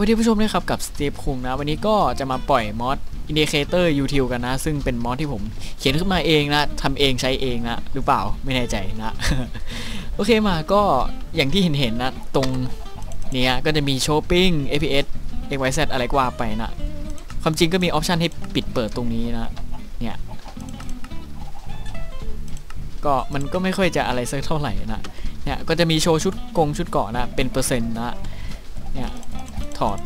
วัสดีผู้ชมด้วยครับกับสตีฟคุงนะ วันนี้ก็จะมาปล่อยมอดอินดิเคเตอร์ยูทิลกันนะ ซึ่งเป็นมอดที่ผมเขียนขึ้นมาเองนะทำเองใช้เองนะ หรือเปล่าไม่แน่ใจนะ โอเคมาก็อย่างที่เห็นเห็นๆนะ ตรงเนี้ยก็จะมีโชว์ปิ้ง APS XYZ อะไรก็ว่าไปนะ ความจริงก็มีออปชันให้ปิดเปิดตรงนี้นะ เนี่ย ก็มันก็ไม่ค่อยจะอะไรสักเท่าไหร่นะ เนี่ยก็จะมีโชว์ชุดกงชุดเกาะนะ เป็นเปอร์เซ็นต์นะ เนี่ย ถอด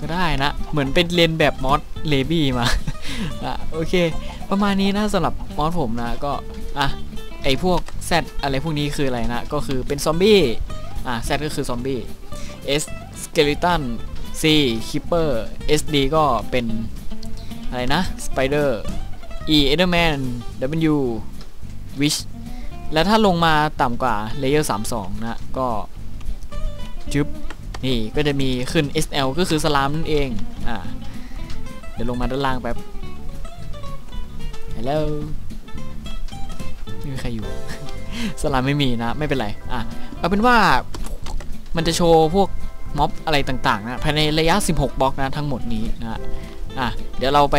ก็ได้นะ เหมือนเป็นเรียนแบบมอสเลบี้มาอะโอเค ประมาณนี้นะสำหรับมอสผมนะก็อะไอพวก Z อะไรพวกนี้คืออะไรนะ ก็คือเป็นซอมบี้อะ Z ก็คือซอมบี้ S skeleton C keeper SD ก็เป็นอะไรนะ spider E enderman W wish แล้วถ้าลงมาต่ำกว่า layer 32นะ ก็จึ๊บ นี่ก็จะมีขึ้น SL ก็คือสลามนั่นเองอ่าเดี๋ยวลงมาด้านล่างแป๊บฮัลโหลไม่มีใครอยู่ สลามไม่มีนะไม่เป็นไรอะเอาเป็นว่ามันจะโชว์พวกม็อบอะไรต่างๆนะภายในระยะ 16 บล็อกนะทั้งหมดนี้นะอะเดี๋ยวเราไป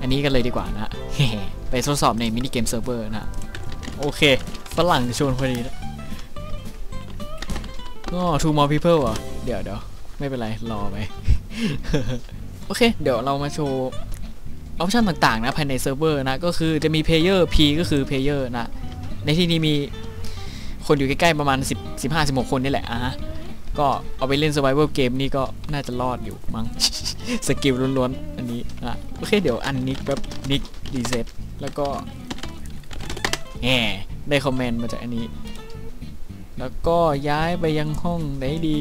อันนี้กันเลยดีกว่านะไปทดสอบในมินิเกมเซิร์ฟเวอร์นะโอเคฝรั่งชวนพอดีนะ ก็ two more people เหรอเดี๋ยวเดี๋ยวไม่เป็นไร รอไป โอเค เดี๋ยวเรามาโชว์ออปชันต่างๆนะ ภายในเซิร์ฟเวอร์นะ ก็คือจะมี player p ก็คือ player นะ ในที่นี้มีคนอยู่ใกล้ๆประมาณ 10 15 16 คนนี่แหละอะฮะก็เอาไปเล่น survival game นี่ก็น่าจะรอดอยู่มั้ง สกิลล้วนๆ อันนี้อะโอเค เดี๋ยวอันนิกแบบนิกรีเซ็ตแล้วก็แหมได้คอมเมนต์มาจากอันนี้ แล้วก็ย้ายไปยังห้องไหนดี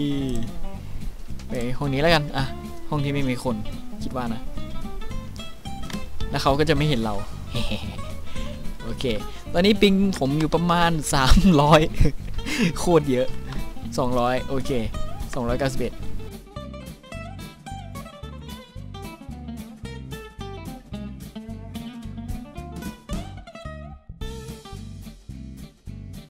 ไปห้องนี้แล้วกัน อะ ห้องที่ไม่มีคน คิดว่านะ แล้วเขาก็จะไม่เห็นเรา โอเค ตอนนี้ปิงผมอยู่ประมาณ 300 โคตรเยอะ 200 โอเค 291